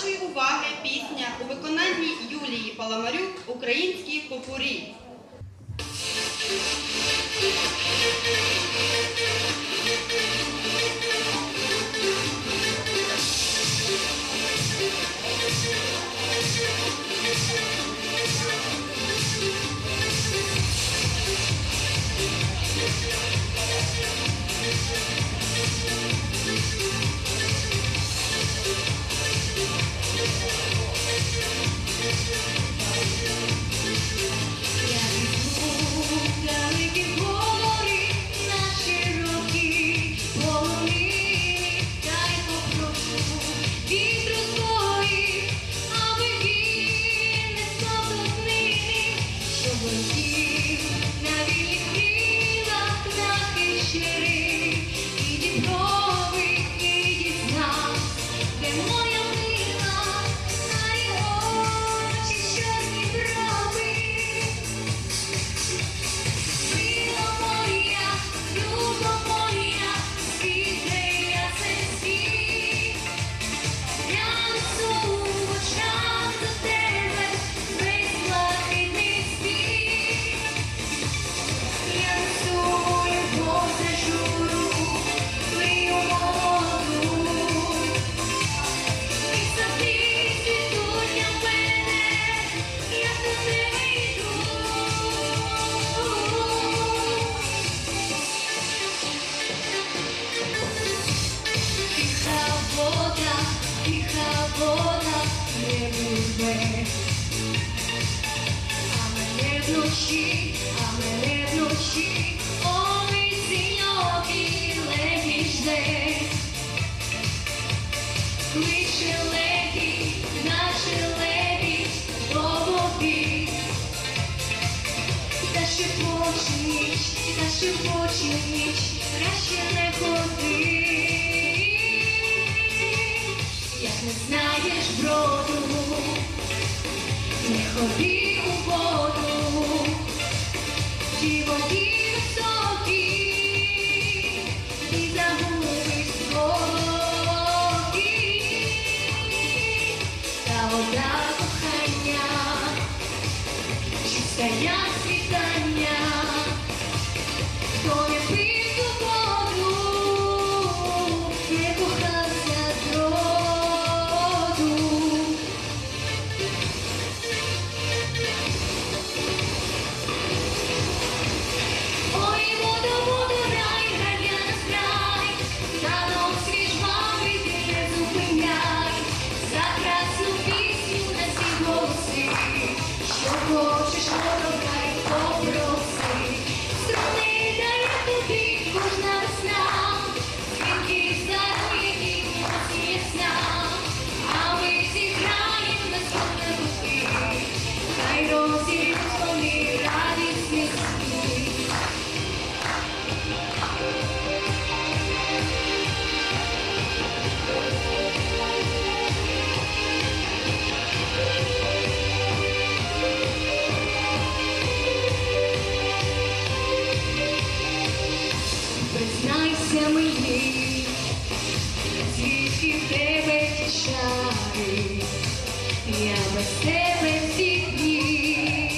вашої уваги пісня у виконанні Юлії Паламарюк Українські попурі. а мене вночі, а мене вночі, ой, синьо біле жде, кличе лебідь, наче лебідь, до води, та шепоче ніч, та шепоче ніч, краще не ходи, як не знаєш бро. Тихо тебе тішаю, я без тебе всі дні,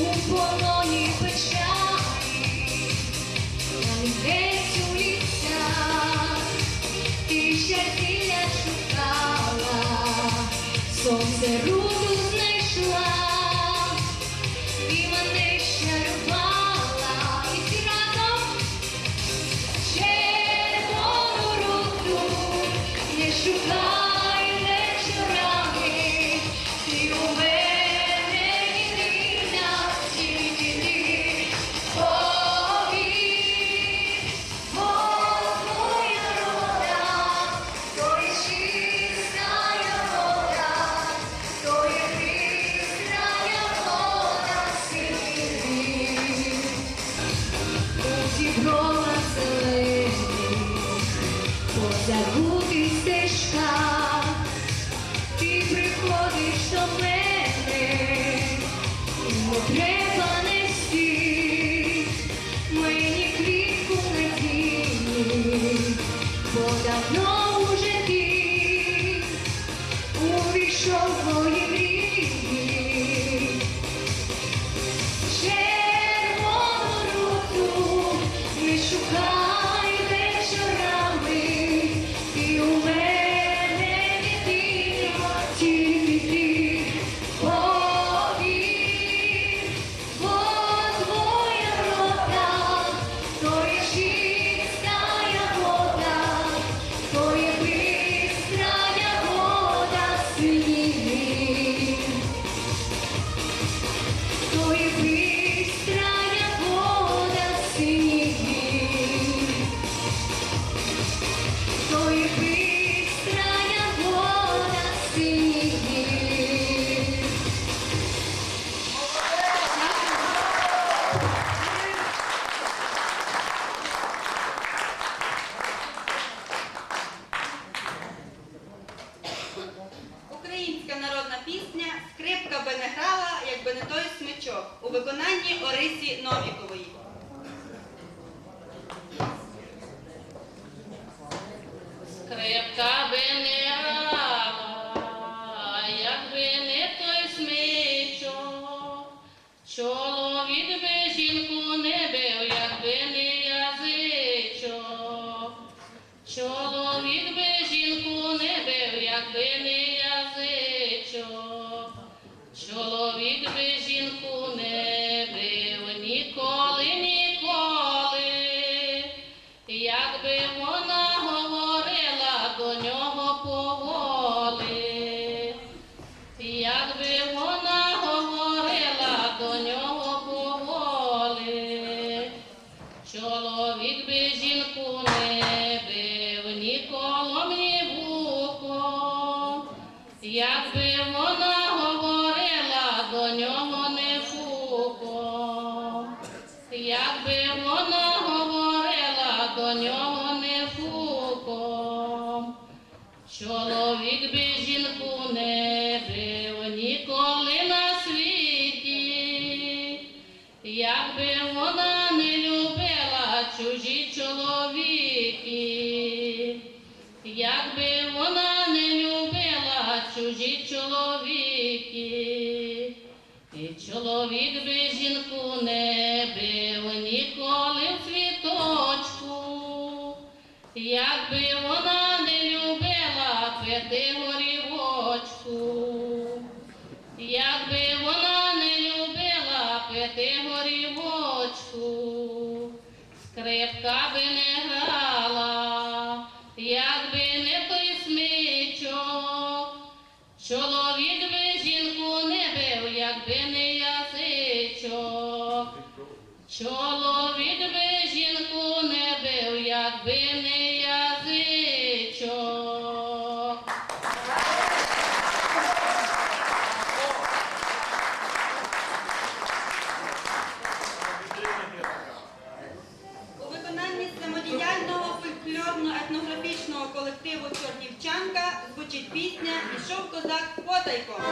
у полоні печалі, там десь у лісах, ти щастя шукала, сонце рух. Creio жінку не бив, нікому ні вухо, як би воно. чужі чоловіки, і чоловік би жінку не бив. Чоловік би жінку не бив, якби не ясичок. Чоловік Пішов козак потайком.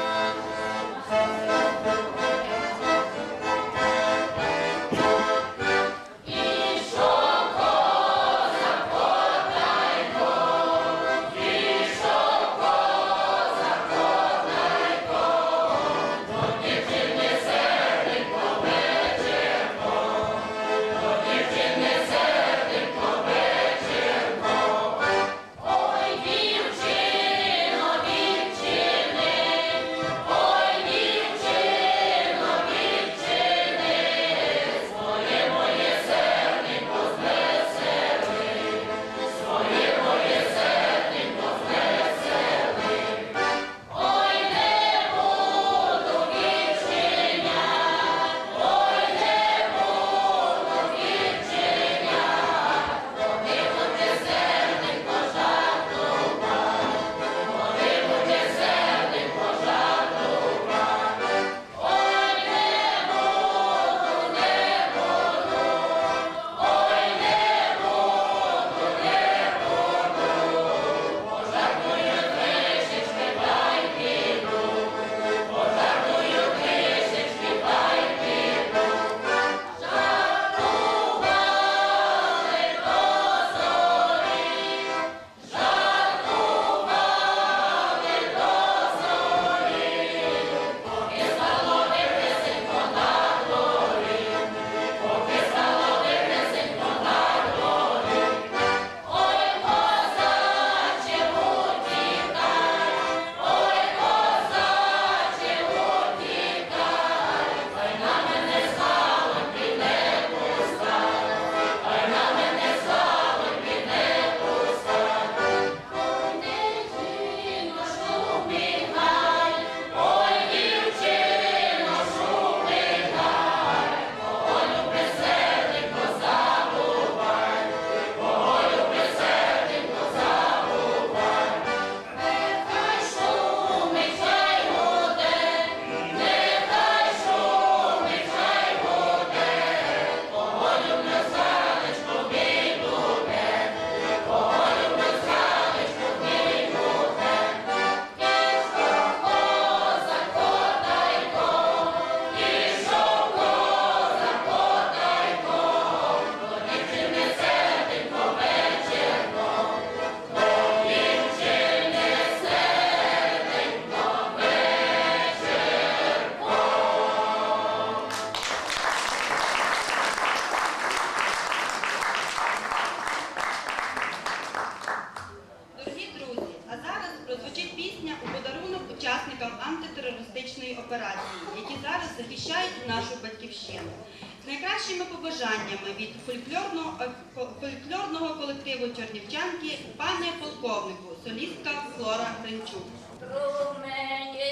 Колективу пане полковнику, солістка Флора Гринчук. Променіє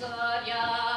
зоря